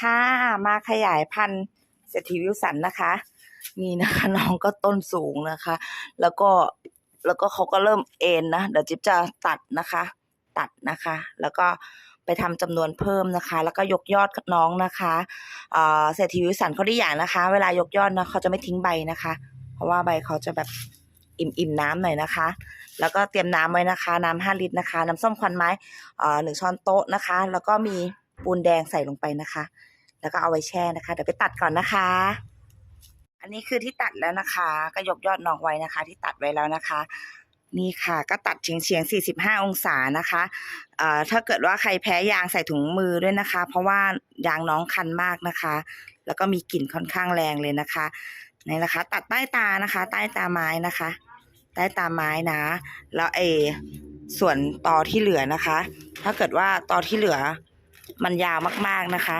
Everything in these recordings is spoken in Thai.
ค่ะ มาขยายพันธุ์เศรษฐีวิวสันนะคะ นี่นะคะน้องก็ต้นสูงนะคะ แล้วก็แล้วก็เขาก็เริ่มเอ็นนะเดี๋ยวจิ๊บจะตัดนะคะ ตัดนะคะ แล้วก็ไปทำจำนวนเพิ่มนะคะ แล้วก็ยกยอดน้องนะคะเศรษฐีวิวสันเขาได้อย่างนะคะ เวลายกยอดนะเขาจะไม่ทิ้งใบนะคะ เพราะว่าใบเขาจะแบบอิ่มๆน้ำหน่อยนะคะ แล้วก็เตรียมน้ำไว้นะคะ น้ำห้าลิตรนะคะ น้ำส้มควันไม้หนึ่งช้อนโต๊ะนะคะ แล้วก็มี ปูนแดงใส่ลงไปนะคะ แล้วก็เอาไว้แช่นะคะ เดี๋ยวไปตัดก่อนนะคะ อันนี้คือที่ตัดแล้วนะคะ ก็ยกยอดน้องไว้นะคะ ที่ตัดไว้แล้วนะคะ นี่ค่ะ ก็ตัดเฉียงเฉียง45 องศานะคะเอ่อถ้าเกิดว่าใครแพ้ยางใส่ถุงมือด้วยนะคะ เพราะว่ายางน้องคันมากนะคะ แล้วก็มีกลิ่นค่อนข้างแรงเลยนะคะนี่นะคะ ตัดใต้ตานะคะ ใต้ตาไม้นะคะ ใต้ตาไม้นะ แล้วเอส่วนตอที่เหลือนะคะ ถ้าเกิดว่าตอที่เหลือ มันยาวมากๆนะคะ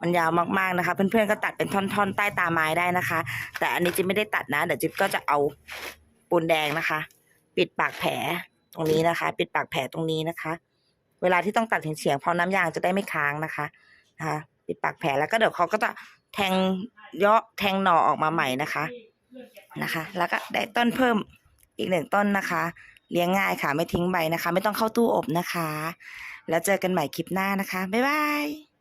มันยาวมากๆนะคะ เพื่อนๆก็ตัดเป็นท่อนๆ ใต้ตาไม้ได้นะคะ แต่อันนี้จิ๊บไม่ได้ตัดนะเดี๋ยวจิ๊บก็จะเอาปูนแดงนะคะ ปิดปากแผลตรงนี้นะคะ ปิดปากแผลตรงนี้นะคะ เวลาที่ต้องตัดเฉียงๆเพราะน้ำยางจะได้ไม่ค้างนะคะนะคะปิดปากแผลแล้วก็เดี๋ยวเขาก็จะแทงเยาะแทงหน่อออกมาใหม่นะคะนะคะ แล้วก็ได้ต้นเพิ่มอีกหนึ่งต้นนะคะ เลี้ยงง่ายค่ะ ไม่ทิ้งใบนะคะ ไม่ต้องเข้าตู้อบนะคะ แล้วเจอกันใหม่คลิปหน้านะคะ บ๊ายบาย